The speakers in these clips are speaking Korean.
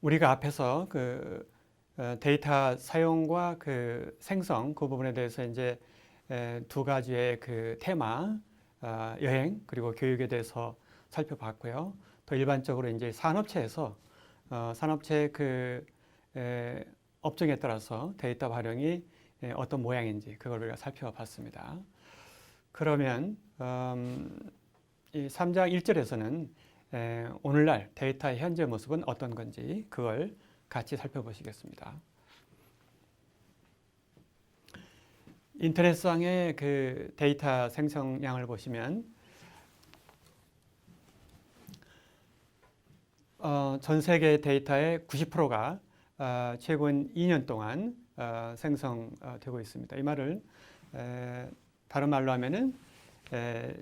우리가 앞에서 그 어, 데이터 사용과 그 생성 그 부분에 대해서 이제 에, 두 가지의 그 테마 아, 여행 그리고 교육에 대해서 살펴봤고요. 또 일반적으로 이제 산업체에서 어, 산업체 그 에, 업종에 따라서 데이터 활용이 에, 어떤 모양인지 그걸 우리가 살펴봤습니다. 그러면 음, 이 3장 1절에서는 에, 오늘날 데이터의 현재 모습은 어떤 건지 그걸 같이 살펴보시겠습니다. 인터넷상의 그 데이터 생성량을 보시면 어, 전 세계 데이터의 90%가 어, 최근 2년 동안 어, 생성되고 있습니다. 이 말을 에, 다른 말로 하면은 에,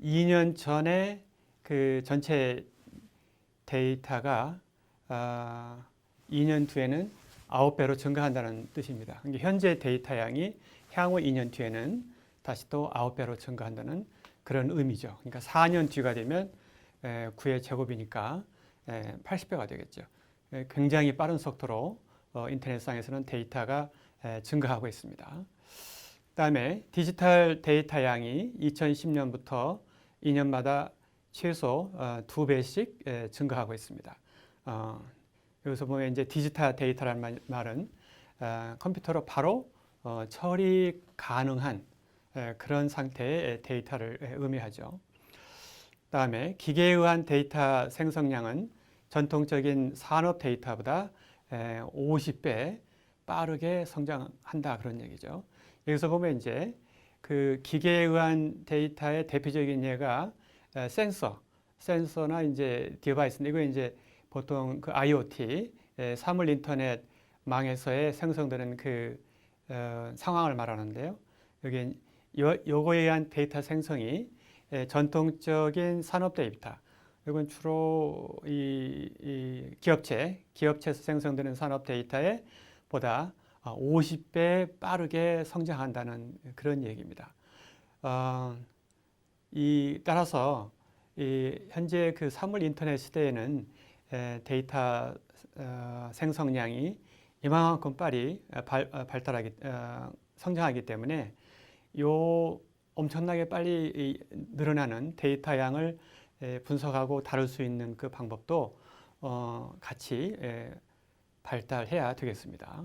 2년 전에 그 전체 데이터가 아, 2년 뒤에는 9배로 증가한다는 뜻입니다. 그러니까 현재 데이터 양이 향후 2년 뒤에는 다시 또 9배로 증가한다는 그런 의미죠. 그러니까 4년 뒤가 되면 9의 제곱이니까 80배가 되겠죠. 에, 굉장히 빠른 속도로 어, 인터넷상에서는 데이터가 에, 증가하고 있습니다. 그 다음에 디지털 데이터 양이 2010년부터 2년마다 최소 어, 두 배씩 에, 증가하고 있습니다. 어, 여기서 보면 이제 디지털 데이터라는 말- 말은 어, 컴퓨터로 바로 어, 처리 가능한 에, 그런 상태의 데이터를 에, 의미하죠. 다음에 기계에 의한 데이터 생성량은 전통적인 산업 데이터보다 에, 50배 빠르게 성장한다 그런 얘기죠. 여기서 보면 이제 그 기계에 의한 데이터의 대표적인 예가 에, 센서, 센서나 이제 디바이스인데 이거 이제 보통 그 IoT 에, 사물 인터넷 망에서의 생성되는 그 어, 상황을 말하는데요. 여기 요, 요거에 의한 데이터 생성이 에, 전통적인 산업 데이터 이건 주로 이, 이 기업체 기업체에서 생성되는 산업 데이터에 보다 50배 빠르게 성장한다는 그런 얘기입니다. 어, 이 따라서 이 현재 그 사물 인터넷 시대에는 에, 데이터 어, 생성량이 이만큼 빨리 어, 발, 어, 발달하기 어, 성장하기 때문에 요 엄청나게 빨리 이 늘어나는 데이터 양을 에, 분석하고 다룰 수 있는 그 방법도 어, 같이 에, 발달해야 되겠습니다.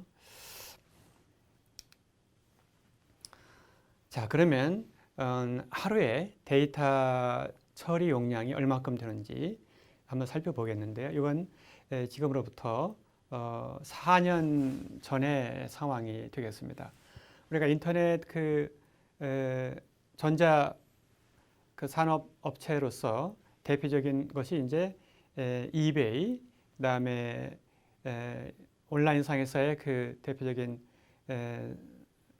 자, 그러면 음, 하루에 데이터 처리 용량이 얼마큼 되는지 한번 살펴보겠는데요. 이건 에, 지금으로부터 어, 4년 전의 상황이 되겠습니다. 우리가 인터넷 그 에, 전자 그 산업 업체로서 대표적인 것이 이제 에, 이베이, 그다음에 에, 온라인 상에서의 그 대표적인 에,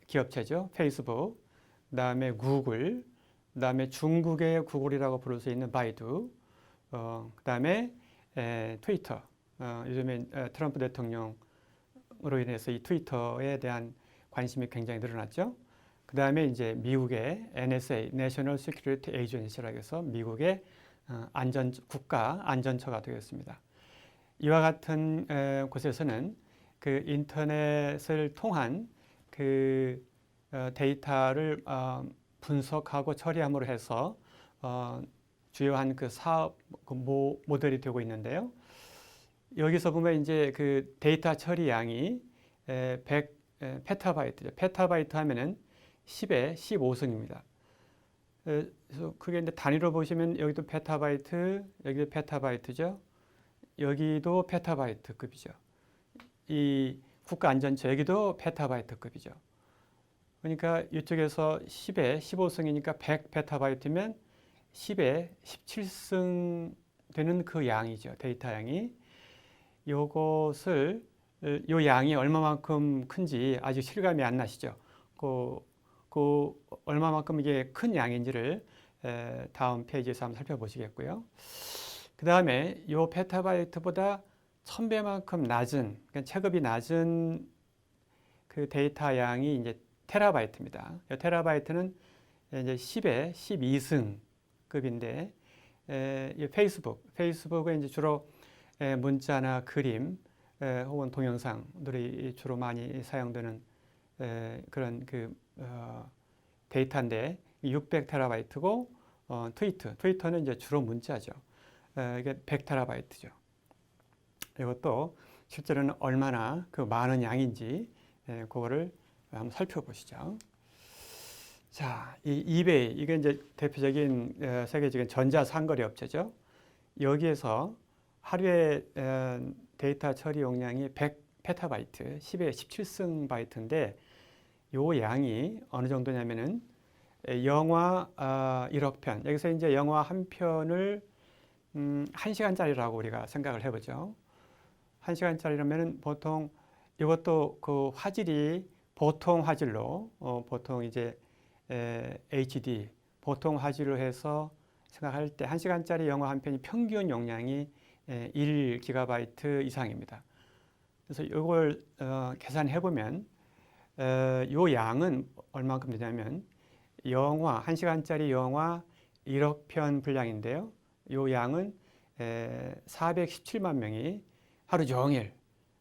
기업체죠. 페이스북, 그 다음에 구글, 그 다음에 중국의 구글이라고 부를 수 있는 바이두, 어, 그 다음에 에, 트위터. 어, 요즘에 에, 트럼프 대통령으로 인해서 이 트위터에 대한 관심이 굉장히 늘어났죠. 그 다음에 이제 미국의 NSA, National Security Agency라고 해서 미국의 어, 안전 국가 안전처가 되겠습니다. 이와 같은 에, 곳에서는 그 인터넷을 통한 그 어, 데이터를 어, 분석하고 처리함으로 해서 어, 주요한 그 사업 그 모, 모델이 되고 있는데요. 여기서 보면 이제 그 데이터 처리 양이 에, 100 에, 페타바이트죠. 페타바이트 하면은 10에 15승입니다. 그래서 그게 이제 단위로 보시면 여기도 페타바이트, 여기도 페타바이트죠. 여기도 페타바이트급이죠. 이 국가안전처 여기도 페타바이트급이죠. 그러니까 이쪽에서 10에 15승이니까 100 페타바이트면 10에 17승 되는 그 양이죠. 데이터 양이. 요것을 요 양이 얼마만큼 큰지 아직 실감이 안 나시죠. 그, 그 얼마만큼 이게 큰 양인지를 에, 다음 페이지에서 한번 살펴보시겠고요. 그 다음에 요 페타바이트보다 천 배만큼 낮은, 그러니까 체급이 낮은 그 데이터 양이 이제 테라바이트입니다. 이 테라바이트는 이제 10에 12승급인데 에, 이 페이스북, 페이스북은 이제 주로 에, 문자나 그림 에, 혹은 동영상들이 주로 많이 사용되는 에, 그런 그 어, 데이터인데 600 테라바이트고 어, 트위터 트위터는 이제 주로 문자죠. 에, 이게 100 테라바이트죠. 이것도 실제로는 얼마나 그 많은 양인지 에, 그거를 한번 살펴보시죠. 자, 이 이베이 이게 이제 대표적인 에, 세계적인 전자 상거래 업체죠. 여기에서 하루에 에, 데이터 처리 용량이 100 페타바이트, 10에 17승 바이트인데 요 양이 어느 정도냐면은 에, 영화 아, 1억 편. 여기서 이제 영화 한 편을 음, 1시간짜리라고 우리가 생각을 해 보죠. 1시간짜리라면은 보통 이것도 그 화질이 보통 화질로 어, 보통 이제 에, HD 보통 화질로 해서 생각할 때 1시간짜리 영화 한 편이 평균 용량이 에, 1기가바이트 이상입니다. 그래서 이걸 어, 계산해 보면 어, 요 양은 얼마큼 되냐면 영화 1시간짜리 영화 1억 편 분량인데요. 요 양은 에, 417만 명이 하루 종일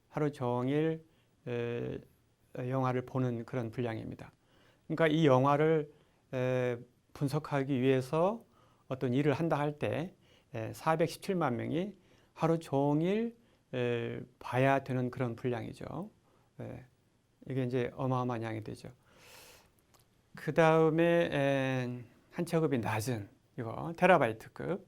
하루 종일 에, 영화를 보는 그런 분량입니다. 그러니까 이 영화를 에, 분석하기 위해서 어떤 일을 한다 할 때 417만 명이 하루 종일 에, 봐야 되는 그런 분량이죠. 에, 이게 이제 어마어마한 양이 되죠. 그 다음에 한 체급이 낮은 이거 테라바이트급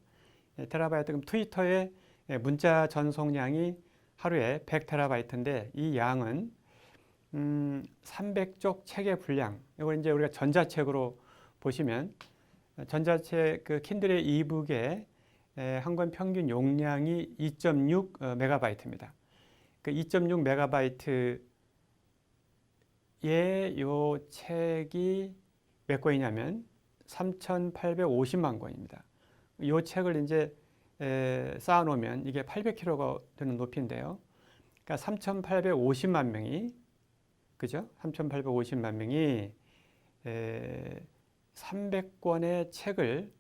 예, 테라바이트급 트위터의 예, 문자 전송량이 하루에 100테라바이트인데 이 양은 음, 300쪽 책의 분량. 이걸 이제 우리가 전자책으로 보시면 전자책 그 킨들의 이북의 한 권 평균 용량이 2.6 어, 메가바이트입니다. 그 2.6 메가바이트의 요 책이 몇 권이냐면 3,850만 권입니다. 요 책을 이제 에, 쌓아놓으면 이게 800kg가 되는 높이인데요. 그러니까 3,850만 명이 그죠? 3,850만 명이 에, 300권의 책을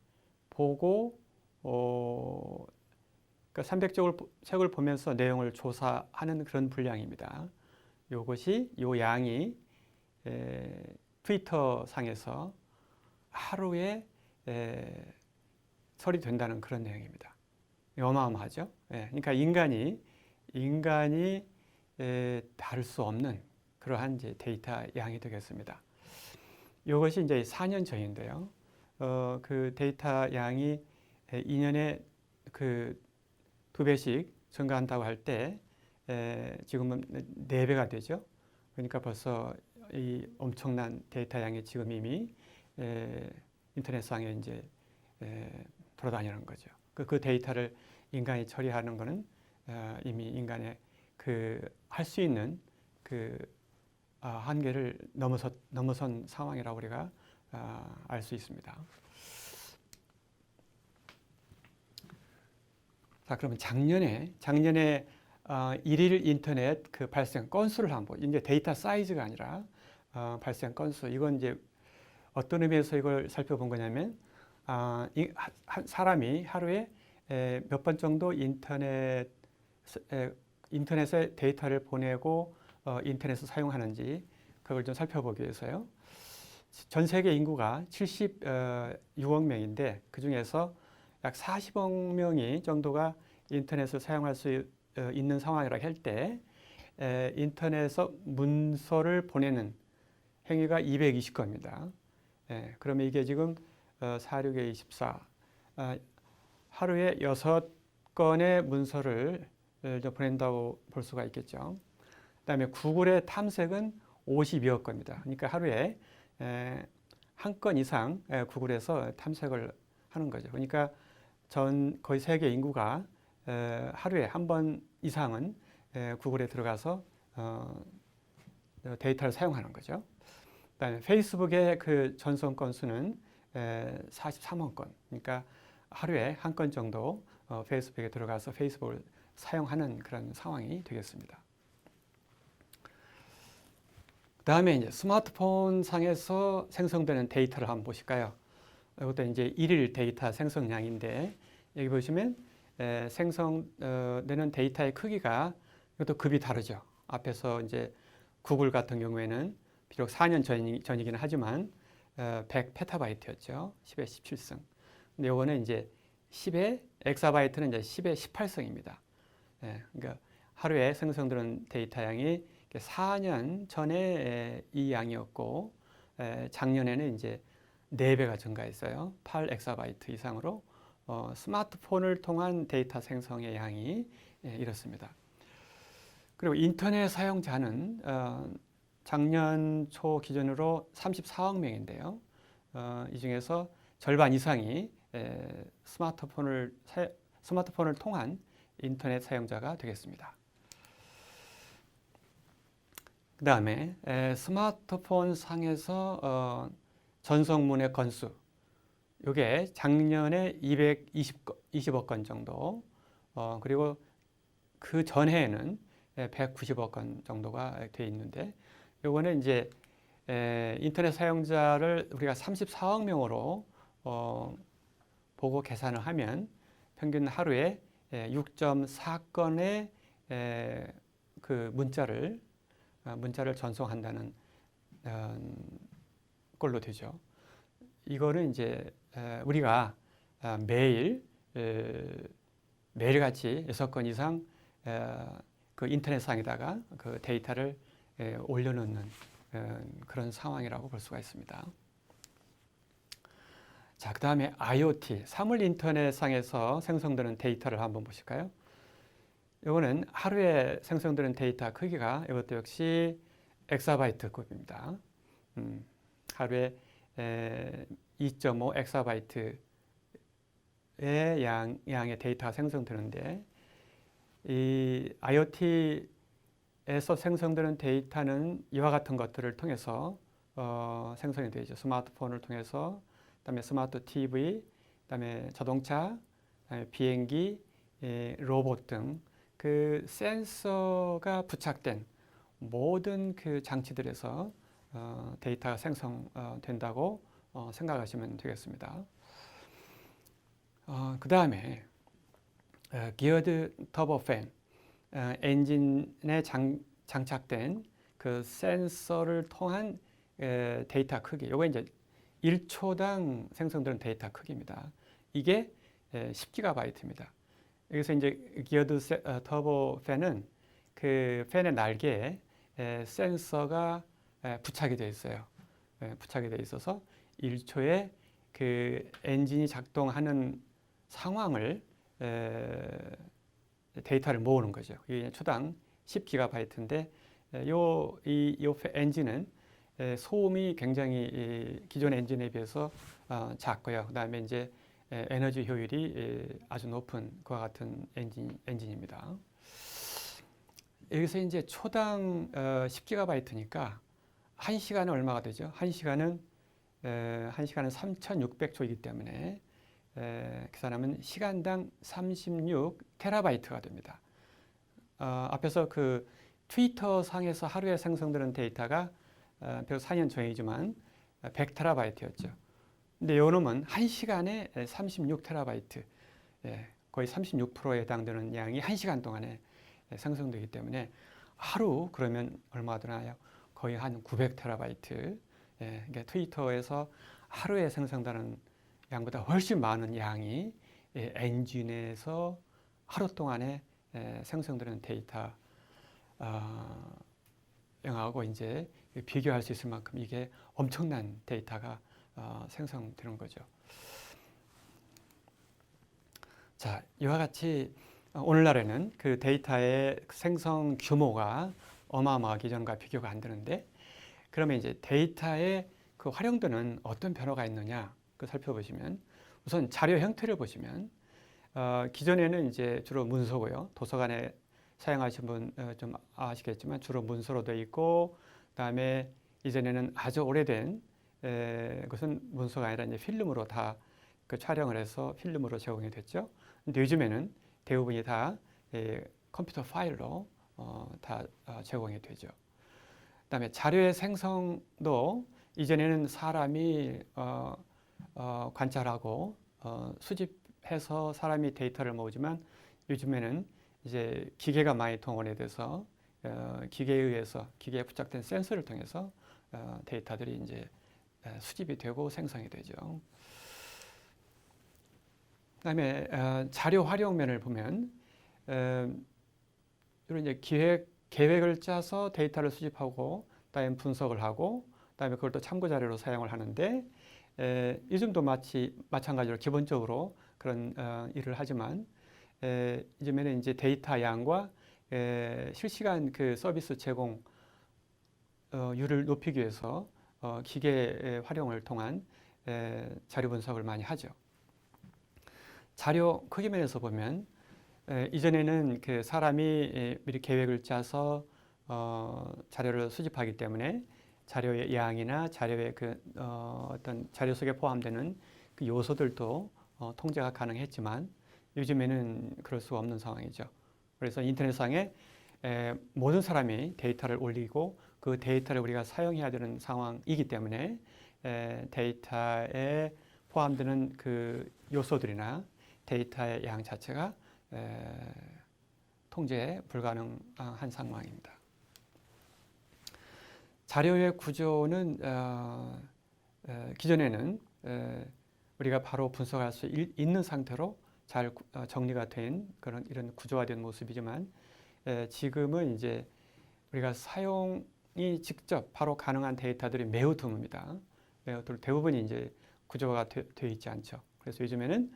보고 어, 그러니까 300쪽을 책을 보면서 내용을 조사하는 그런 분량입니다. 요것이 요 양이 에, 트위터 상에서 하루에 에, 처리된다는 그런 내용입니다. 어마어마하죠. 예, 그러니까 인간이 인간이 에, 다룰 수 없는 그러한 이제 데이터 양이 되겠습니다. 이것이 이제 4년 전인데요. 어, 그 데이터 양이 2년에 그 두 배씩 증가한다고 할 때 지금은 4배가 되죠. 그러니까 벌써 이 엄청난 데이터 양이 지금 이미 에, 인터넷상에 이제 에, 돌아다니는 거죠. 그, 그 데이터를 인간이 처리하는 것은 어, 이미 인간의 그 할 수 있는 그 아, 한계를 넘어서, 넘어선 상황이라고 우리가 아, 알수 있습니다. 자, 그러면 작년에 작년에 어, 일일 인터넷 그 발생 건수를 한번 이제 데이터 사이즈가 아니라 어, 발생 건수 이건 이제 어떤 의미에서 이걸 살펴본 거냐면 아, 이, 한 사람이 하루에 몇 번 정도 인터넷 에, 인터넷에 데이터를 보내고 어, 인터넷을 사용하는지 그걸 좀 살펴보기 위해서요. 전 세계 인구가 76억 명인데 그 중에서 약 40억 명이 정도가 인터넷을 사용할 수 어, 있는 상황이라고 할때 인터넷에서 문서를 보내는 행위가 220건입니다. 예, 그러면 이게 지금 어, 46에 24 아, 하루에 6건의 문서를 어, 보낸다고 볼 수가 있겠죠. 그다음에 구글의 탐색은 52억 건입니다. 그러니까 하루에 한 건 이상 구글에서 탐색을 하는 거죠. 그러니까 전 거의 세계 인구가 하루에 한 번 이상은 구글에 들어가서 어, 데이터를 사용하는 거죠. 그다음에 페이스북의 그 전송 건수는 43억 건. 그러니까 하루에 한 건 정도 어, 페이스북에 들어가서 페이스북을 사용하는 그런 상황이 되겠습니다. 다음에 이제 스마트폰 상에서 생성되는 데이터를 한번 보실까요? 이것도 이제 일일 데이터 생성량인데 여기 보시면 에, 생성되는 데이터의 크기가 이것도 급이 다르죠. 앞에서 이제 구글 같은 경우에는 비록 4년 전이, 전이기는 하지만 어, 100 페타바이트였죠. 10의 17승. 근데 이거는 이제 10의 엑사바이트는 이제 10의 18승입니다. 예, 그러니까 하루에 생성되는 데이터 양이 4년 전에 이 양이었고 에, 작년에는 이제 4배가 증가했어요. 8 엑사바이트 이상으로 어, 스마트폰을 통한 데이터 생성의 양이 예, 이렇습니다. 그리고 인터넷 사용자는 어, 작년 초 기준으로 34억 명인데요. 어, 이 중에서 절반 이상이 에, 스마트폰을 사, 스마트폰을 통한 인터넷 사용자가 되겠습니다. 그 다음에 스마트폰 상에서 어, 전송문의 건수. 이게 작년에 220억 건 정도. 어, 그리고 그 전해에는 190억 건 정도가 돼 있는데 요거는 이제 에, 인터넷 사용자를 우리가 34억 명으로 어, 보고 계산을 하면 평균 하루에 6.4건의 에, 그 문자를 어, 문자를 전송한다는 어, 걸로 되죠. 이거는 이제 에, 우리가 아, 매일 에, 매일같이 여섯 건 이상 에, 그 인터넷상에다가 그 데이터를 에, 올려놓는 에, 그런 상황이라고 볼 수가 있습니다. 자, 그 다음에 IoT, 사물 인터넷상에서 생성되는 데이터를 한번 보실까요? 이거는 하루에 생성되는 데이터 크기가 이것도 역시 엑사바이트급입니다. 음, 하루에 2.5 엑사바이트의 양, 양의 데이터가 생성되는데 이 IoT에서 생성되는 데이터는 이와 같은 것들을 통해서 어, 생성이 되죠. 스마트폰을 통해서, 그다음에 스마트 TV, 그다음에 자동차, 비행기, 예, 로봇 등 그 센서가 부착된 모든 그 장치들에서 어, 데이터가 생성된다고 어, 생각하시면 되겠습니다. 어, 그 다음에 기어드 터보 팬 엔진에 장, 장착된 그 센서를 통한 에, 데이터 크기. 이거 이제 1초당 생성되는 데이터 크기입니다. 이게 10기가바이트입니다. 여기서 이제 기어드 세, 어, 터보 팬은 그 팬의 날개에 에, 센서가 에, 부착이 되어 있어요. 에, 부착이 되어 있어서 1초에 그 엔진이 작동하는 상황을 에, 데이터를 모으는 거죠. 이게 초당 10기가바이트인데 요 이 요 엔진은 에, 소음이 굉장히 이 기존 엔진에 비해서 어, 작고요. 그 다음에 이제 에, 에너지 효율이 에, 아주 높은 그와 같은 엔진 엔진입니다. 여기서 이제 초당 어, 10기가바이트니까 한 시간은 얼마가 되죠? 한 시간은 에, 한 시간은 3,600초이기 때문에 에, 계산하면 시간당 36 테라바이트가 됩니다. 어, 앞에서 그 트위터 상에서 하루에 생성되는 데이터가 어, 비록 4년 전이지만 100 테라바이트였죠. 근데 요 놈은 한 시간에 36 테라바이트, 예, 거의 36%에 해당되는 양이 한 시간 동안에 생성되기 때문에 하루 그러면 얼마 드나요? 거의 한 900 테라바이트. 예, 그러니까 트위터에서 하루에 생성되는 양보다 훨씬 많은 양이 예, 엔진에서 하루 동안에 예, 생성되는 데이터 어, 영하고 이제 비교할 수 있을 만큼 이게 엄청난 데이터가 어, 생성되는 거죠. 자, 이와 같이 오늘날에는 그 데이터의 생성 규모가 어마어마하기 전과 비교가 안 되는데 그러면 이제 데이터의 그 활용도는 어떤 변화가 있느냐 그 살펴보시면 우선 자료 형태를 보시면 어, 기존에는 이제 주로 문서고요 도서관에 사용하신 분좀 어, 아시겠지만 주로 문서로 되어 있고 그다음에 이전에는 아주 오래된 에, 그것은 문서가 아니라 이제 필름으로 다 그 촬영을 해서 필름으로 제공이 됐죠. 근데 요즘에는 대부분이 다 에, 컴퓨터 파일로 어, 다 어, 제공이 되죠. 그다음에 자료의 생성도 이전에는 사람이 어, 어, 관찰하고 어, 수집 해서 사람이 데이터를 모으지만 요즘에는 이제 기계가 많이 동원이 돼서 어, 기계에 의해서 기계에 부착된 센서를 통해서 어, 데이터들이 이제 에, 수집이 되고 생성이 되죠. 그다음에 어, 자료 활용면을 보면 에, 이런 이제 기획 계획을 짜서 데이터를 수집하고 그다음에 분석을 하고 그다음에 그걸 또 참고 자료로 사용을 하는데 에, 요즘도 마치 마찬가지로 기본적으로 그런 어, 일을 하지만 에, 요즘에는 이제 데이터 양과 에, 실시간 그 서비스 제공 어, 율을 높이기 위해서 어, 기계 활용을 통한 에, 자료 분석을 많이 하죠. 자료 크기 면에서 보면 에, 이전에는 그 사람이 에, 미리 계획을 짜서 어, 자료를 수집하기 때문에 자료의 양이나 자료의 그 어, 어떤 자료 속에 포함되는 그 요소들도 어, 통제가 가능했지만 요즘에는 그럴 수 없는 상황이죠. 그래서 인터넷상에 에, 모든 사람이 데이터를 올리고 그 데이터를 우리가 사용해야 되는 상황이기 때문에 에, 데이터에 포함되는 그 요소들이나 데이터의 양 자체가 에, 통제 불가능한 상황입니다. 자료의 구조는 어, 에, 기존에는 에, 우리가 바로 분석할 수 일- 있는 상태로 잘 구- 어, 정리가 된 그런 이런 구조화된 모습이지만 에, 지금은 이제 우리가 사용 이 직접 바로 가능한 데이터들이 매우 드뭅니다. 매우 드- 대부분이 이제 구조화가 되, 되어 있지 않죠. 그래서 요즘에는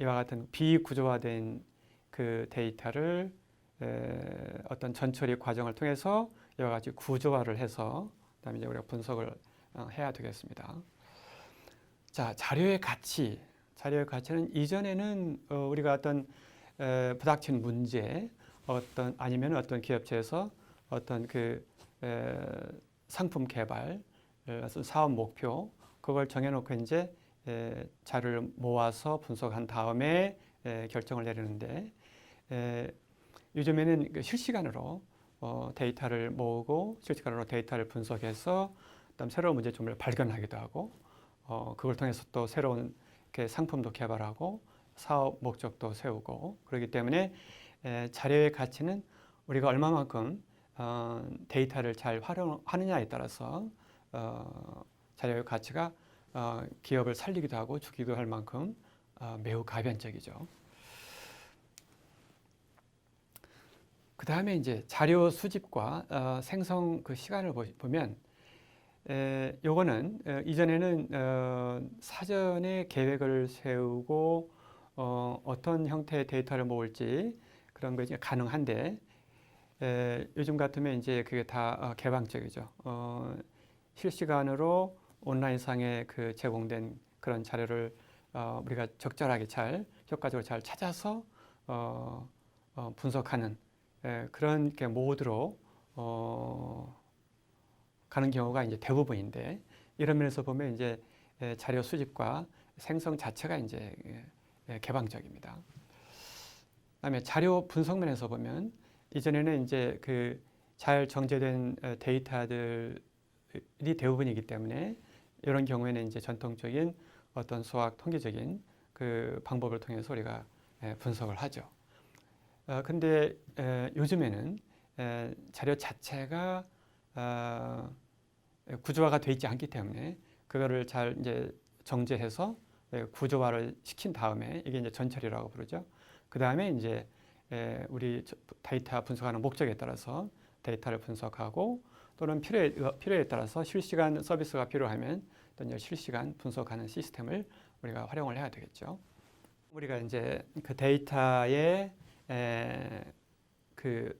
이와 같은 비구조화된 그 데이터를 에, 어떤 전처리 과정을 통해서 이와 같이 구조화를 해서 그다음에 이제 우리가 분석을 어, 해야 되겠습니다. 자, 자료의 가치. 자료의 가치는 이전에는 어, 우리가 어떤 에, 부닥친 문제, 어떤 아니면 어떤 기업체에서 어떤 그 에, 상품 개발, 사업 목표 그걸 정해놓고 이제 에, 자료를 모아서 분석한 다음에 에, 결정을 내리는데 에, 요즘에는 그 실시간으로 어, 데이터를 모으고 실시간으로 데이터를 분석해서 그다음 새로운 문제점을 발견하기도 하고 어, 그걸 통해서 또 새로운 상품도 개발하고 사업 목적도 세우고 그렇기 때문에 에, 자료의 가치는 우리가 얼마만큼 어, 데이터를 잘 활용하느냐에 따라서 어, 자료의 가치가 어, 기업을 살리기도 하고 죽이기도 할 만큼 어, 매우 가변적이죠. 그 다음에 이제 자료 수집과 어, 생성 그 시간을 보, 보면 에, 요거는 어, 이전에는 어, 사전에 계획을 세우고 어, 어떤 형태의 데이터를 모을지 그런 것이 가능한데 에, 요즘 같으면 이제 그게 다 어, 개방적이죠. 어, 실시간으로 온라인상에 그 제공된 그런 자료를 어, 우리가 적절하게 잘 효과적으로 잘 찾아서 어, 어, 분석하는 에, 그런 게 모드로 어, 가는 경우가 이제 대부분인데 이런 면에서 보면 이제 에, 자료 수집과 생성 자체가 이제 에, 에, 개방적입니다. 그다음에 자료 분석 면에서 보면 이전에는 이제 그 잘 정제된 어, 데이터들이 대부분이기 때문에 이런 경우에는 이제 전통적인 어떤 수학 통계적인 그 방법을 통해서 우리가 에, 분석을 하죠. 어, 근데 에, 요즘에는 에, 자료 자체가 어, 구조화가 되어 있지 않기 때문에 그거를 잘 이제 정제해서 에, 구조화를 시킨 다음에 이게 이제 전처리라고 부르죠. 그 다음에 이제 에, 우리 저- 데이터 분석하는 목적에 따라서 데이터를 분석하고 또는 필요에, 어, 필요에 따라서 실시간 서비스가 필요하면 또 이제 실시간 분석하는 시스템을 우리가 활용을 해야 되겠죠. 우리가 이제 그 데이터의 에, 그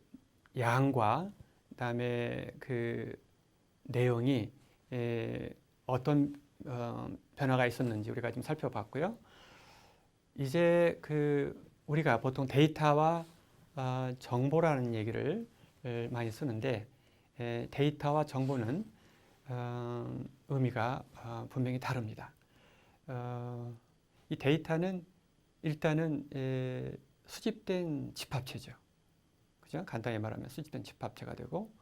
양과 그다음에 그 내용이 에, 어떤 어, 변화가 있었는지 우리가 좀 살펴봤고요. 이제 그 우리가 보통 데이터와 어, 정보라는 얘기를 에, 많이 쓰는데 에, 데이터와 정보는 어, 의미가 어, 분명히 다릅니다. 어, 이 데이터는 일단은 에, 수집된 집합체죠. 그죠? 간단히 말하면 수집된 집합체가 되고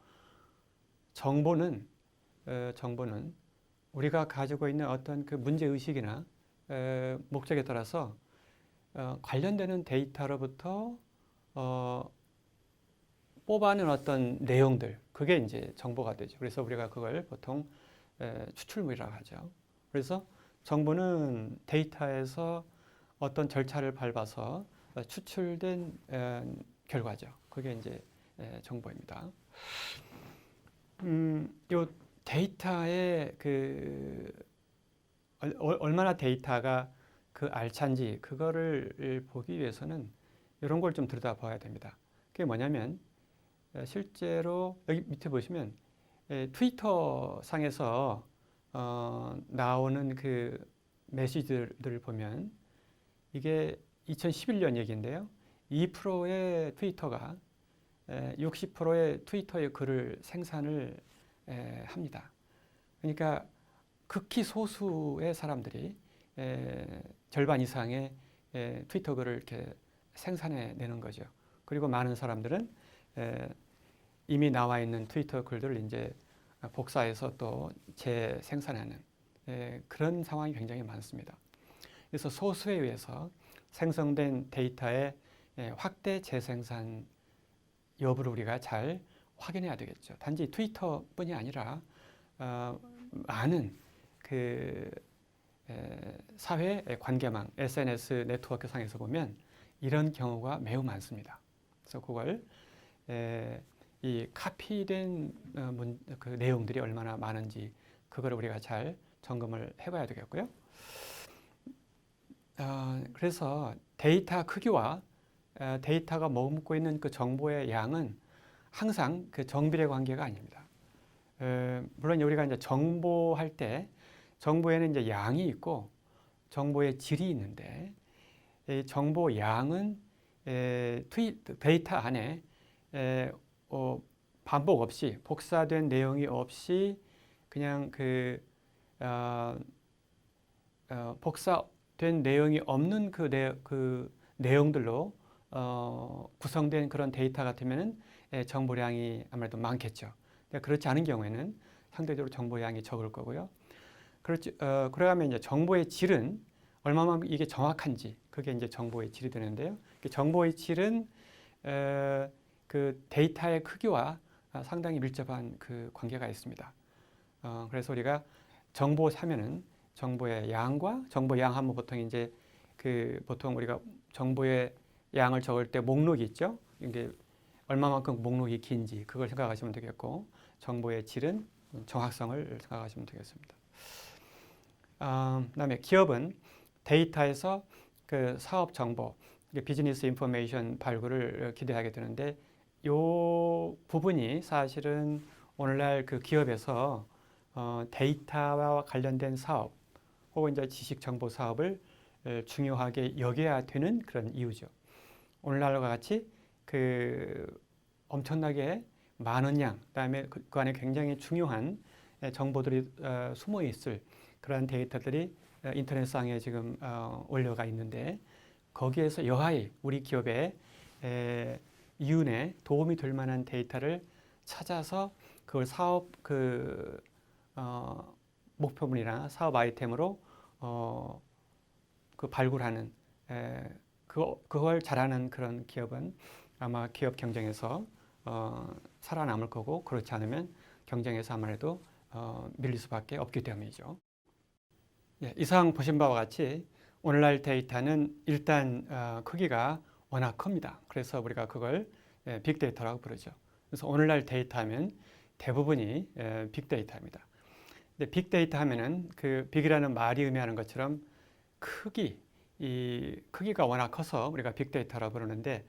정보는 어, 정보는 우리가 가지고 있는 어떤 그 문제 의식이나 에, 목적에 따라서 어, 관련되는 데이터로부터 어, 뽑아낸 어떤 내용들 그게 이제 정보가 되죠. 그래서 우리가 그걸 보통 에, 추출물이라고 하죠. 그래서 정보는 데이터에서 어떤 절차를 밟아서 어, 추출된 에, 결과죠. 그게 이제 에, 정보입니다. 음, 요 데이터의 그 얼마나 데이터가 그 알찬지 그거를 보기 위해서는 이런 걸 좀 들여다봐야 됩니다. 그게 뭐냐면 에, 실제로 여기 밑에 보시면 에, 트위터 상에서 어, 나오는 그 메시지들을 보면 이게 2011년 얘기인데요. 2%의 트위터가 60%의 트위터의 글을 생산을 에, 합니다. 그러니까 극히 소수의 사람들이 에, 절반 이상의 에, 트위터 글을 이렇게 생산해 내는 거죠. 그리고 많은 사람들은 에, 이미 나와 있는 트위터 글들을 이제 복사해서 또 재생산하는 에, 그런 상황이 굉장히 많습니다. 그래서 소수에 의해서 생성된 데이터의 에, 확대 재생산 여부를 우리가 잘 확인해야 되겠죠. 단지 트위터뿐이 아니라 어, 많은 그 에, 사회 관계망, SNS 네트워크 상에서 보면 이런 경우가 매우 많습니다. 그래서 그걸 에, 이 카피된 어, 문, 그 내용들이 얼마나 많은지 그걸 우리가 잘 점검을 해봐야 되겠고요. 어, 그래서 데이터 크기와 어, 데이터가 머금고 있는 그 정보의 양은 항상 그 정비례 관계가 아닙니다. 에, 물론 우리가 이제 정보할 때 정보에는 이제 양이 있고 정보의 질이 있는데 이 정보 양은 데이터 안에 에, 어, 반복 없이 복사된 내용이 없이 그냥 그 어, 어, 복사된 내용이 없는 그, 내, 그 내용들로 어, 구성된 그런 데이터 같으면은 예, 정보량이 아무래도 많겠죠. 그렇지 않은 경우에는 상대적으로 정보량이 적을 거고요. 그렇지, 어, 그러면 이제 정보의 질은 얼마만큼 이게 정확한지 그게 이제 정보의 질이 되는데요. 그 정보의 질은 에, 그 데이터의 크기와 아, 상당히 밀접한 그 관계가 있습니다. 어, 그래서 우리가 정보 사면은 정보의 양과 정보 양 하면 보통 이제 그 보통 우리가 정보의 양을 적을 때 목록이 있죠. 이게 얼마만큼 목록이 긴지 그걸 생각하시면 되겠고 정보의 질은 정확성을 생각하시면 되겠습니다. 아, 그다음에 기업은 데이터에서 그 사업 정보, 비즈니스 인포메이션 발굴을 기대하게 되는데 요 부분이 사실은 오늘날 그 기업에서 어, 데이터와 관련된 사업 혹은 이제 지식 정보 사업을 에, 중요하게 여겨야 되는 그런 이유죠. 오늘날과 같이 그 엄청나게 많은 양, 그다음에 그, 그 안에 굉장히 중요한 에, 정보들이 어, 숨어 있을 그런 데이터들이 어, 인터넷상에 지금 어, 올려가 있는데 거기에서 여하이 우리 기업의 에, 이윤에 도움이 될 만한 데이터를 찾아서 그걸 사업 그 어, 목표물이나 사업 아이템으로 어, 그 발굴하는 에, 그 그걸 잘하는 그런 기업은 아마 기업 경쟁에서 어, 살아남을 거고 그렇지 않으면 경쟁에서 아무래도 어, 밀릴 수밖에 없기 때문이죠. 예, 이상 보신 바와 같이 오늘날 데이터는 일단 어, 크기가 워낙 큽니다. 그래서 우리가 그걸 예, 빅데이터라고 부르죠. 그래서 오늘날 데이터하면 대부분이 예, 빅데이터입니다. 근데 빅데이터 하면은 그 빅이라는 말이 의미하는 것처럼 크기, 이 크기가 워낙 커서 우리가 빅데이터라고 부르는데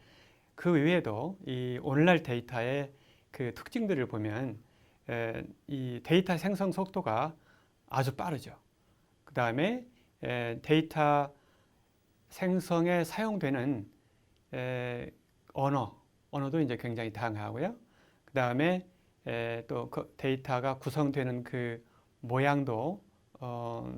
그 외에도 이 오늘날 데이터의 그 특징들을 보면 에, 이 데이터 생성 속도가 아주 빠르죠. 그 다음에 데이터 생성에 사용되는 에, 언어, 언어도 이제 굉장히 다양하고요. 그 다음에 또그 데이터가 구성되는 그 모양도 어,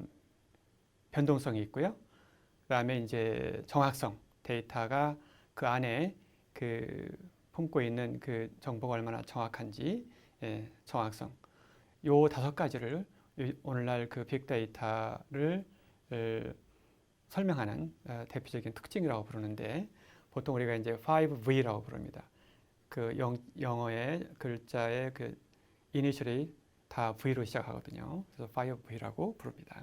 변동성이 있고요. 그 다음에 이제 정확성, 데이터가 그 안에 그 품고 있는 그 정보가 얼마나 정확한지 예, 정확성 요 다섯 가지를 이- 오늘날 그 빅데이터를 에, 설명하는 어, 대표적인 특징이라고 부르는데 보통 우리가 이제 5V라고 부릅니다. 그 영, 영어의 글자의 그 이니셜이 다 V로 시작하거든요. 그래서 5V라고 부릅니다.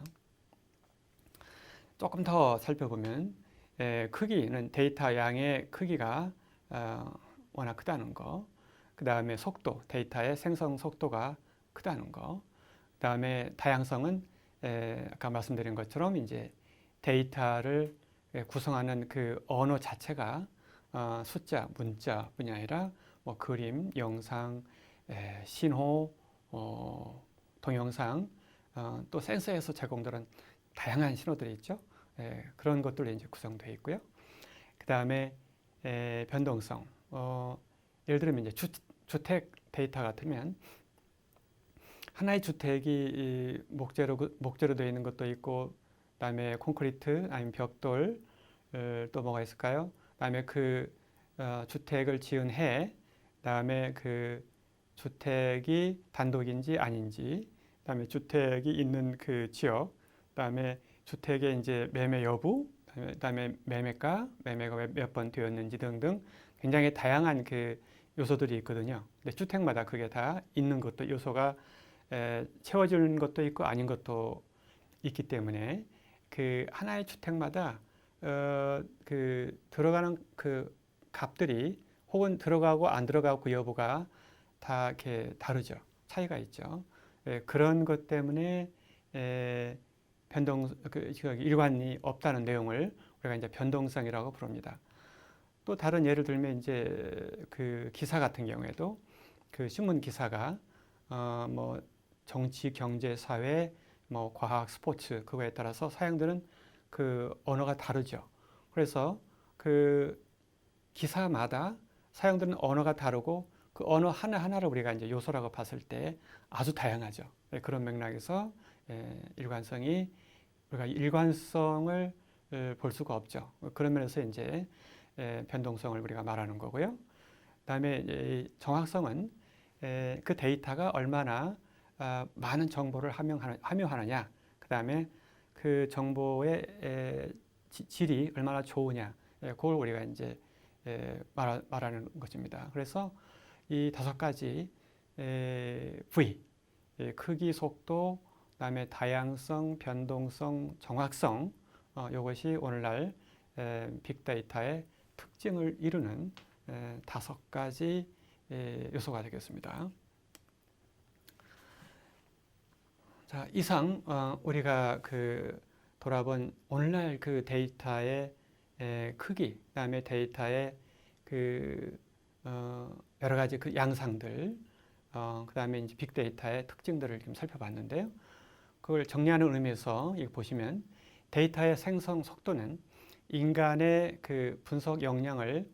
조금 더 살펴보면 에, 크기는 데이터 양의 크기가 어, 워낙 크다는 거, 그 다음에 속도, 데이터의 생성 속도가 크다는 거, 그 다음에 다양성은 에, 아까 말씀드린 것처럼 이제 데이터를 에, 구성하는 그 언어 자체가 어, 숫자, 문자뿐이 아니라 뭐 그림, 영상, 에, 신호, 어, 동영상, 어, 또 센서에서 제공되는 다양한 신호들이 있죠. 에, 그런 것들로 이제 구성되어 있고요. 그 다음에 변동성. 어, 예를 들면 이제 주, 주택 데이터 같으면 하나의 주택이 이 목재로 목재로 되어 있는 것도 있고, 그다음에 콘크리트 아니면 벽돌 어, 또 뭐가 있을까요? 그다음에 그 어, 주택을 지은 해, 그다음에 그 주택이 단독인지 아닌지, 그다음에 주택이 있는 그 지역, 그다음에 주택의 이제 매매 여부, 그다음에 매매가, 매매가 몇 번 되었는지 등등 굉장히 다양한 그 요소들이 있거든요. 근데 주택마다 그게 다 있는 것도 요소가 에, 채워지는 것도 있고 아닌 것도 있기 때문에 그 하나의 주택마다 어, 그 들어가는 그 값들이 혹은 들어가고 안 들어가고 그 여부가 다 이렇게 다르죠. 차이가 있죠. 예, 그런 것 때문에 에, 변동 그 일관이 없다는 내용을 우리가 이제 변동성이라고 부릅니다. 또 다른 예를 들면 이제 그 기사 같은 경우에도 그 신문 기사가 어뭐 정치, 경제, 사회, 뭐 과학, 스포츠 그거에 따라서 사용되는 그 언어가 다르죠. 그래서 그 기사마다 사용되는 언어가 다르고 그 언어 하나 하나를 우리가 이제 요소라고 봤을 때 아주 다양하죠. 네, 그런 맥락에서 예, 일관성이 우리가 일관성을 볼 수가 없죠. 그런 면에서 이제 변동성을 우리가 말하는 거고요. 그다음에 정확성은 그 데이터가 얼마나 아, 많은 정보를 함유하느 냐, 그 다음에 그 정보의 질이 얼마나 좋으냐, 그걸 우리가 이제 말하 는 것입니다. 그래서 이 다섯 가지 V, 크기, 속도, 그다음에 다양성, 변동성, 정확성, 어, 이것이 오늘날 빅데이터의 특징을 이루는 다섯 가지 요소가 되겠습니다. 자, 이상 어, 우리가 그 돌아본 오늘날 그 데이터의 크기, 그다음에 데이터의 그 어, 여러 가지 그 양상들, 그다음에 이제 빅데이터의 특징들을 좀 살펴봤는데요. 그걸 정리하는 의미에서 이거 보시면 데이터의 생성 속도는 인간의 그 분석 역량을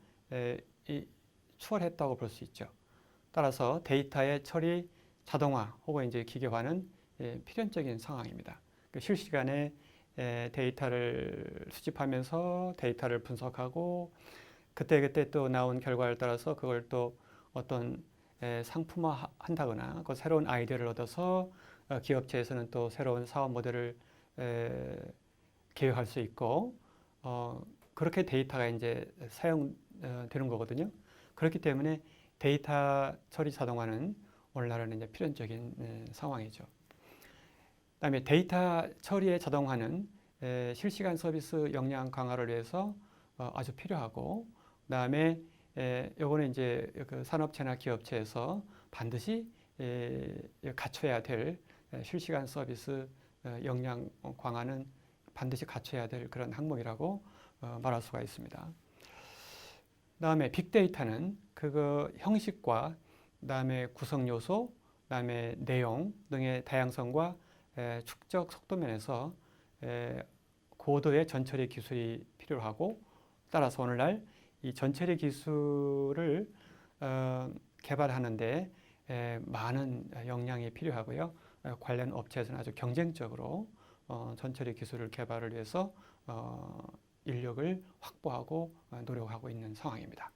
추월했다고 볼 수 있죠. 따라서 데이터의 처리 자동화 혹은 이제 기계화는 필연적인 상황입니다. 그 실시간에 데이터를 수집하면서 데이터를 분석하고 그때그때 또 나온 결과를 따라서 그걸 또 어떤 상품화 한다거나 그 새로운 아이디어를 얻어서 어, 기업체에서는 또 새로운 사업 모델을 계획할 수 있고 어, 그렇게 데이터가 이제 사용되는 거거든요. 그렇기 때문에 데이터 처리 자동화는 오늘날은 이제 필연적인 에, 상황이죠. 그다음에 데이터 처리의 자동화는 에, 실시간 서비스 역량 강화를 위해서 어, 아주 필요하고 그다음에 요거는 이제 그 산업체나 기업체에서 반드시 에, 갖춰야 될 실시간 서비스 어, 역량 강화는 반드시 갖춰야 될 그런 항목이라고 어, 말할 수가 있습니다. 다음에 빅데이터는 그거 형식과 그다음에 구성 요소, 그다음에 내용 등의 다양성과 축적 속도 면에서 고도의 전처리 기술이 필요하고 따라서 오늘날 이 전처리 기술을 어, 개발하는데 많은 역량이 필요하고요. 관련 업체에서는 아주 경쟁적으로 어, 전처리 기술을 개발을 위해서 어, 인력을 확보하고 어, 노력하고 있는 상황입니다.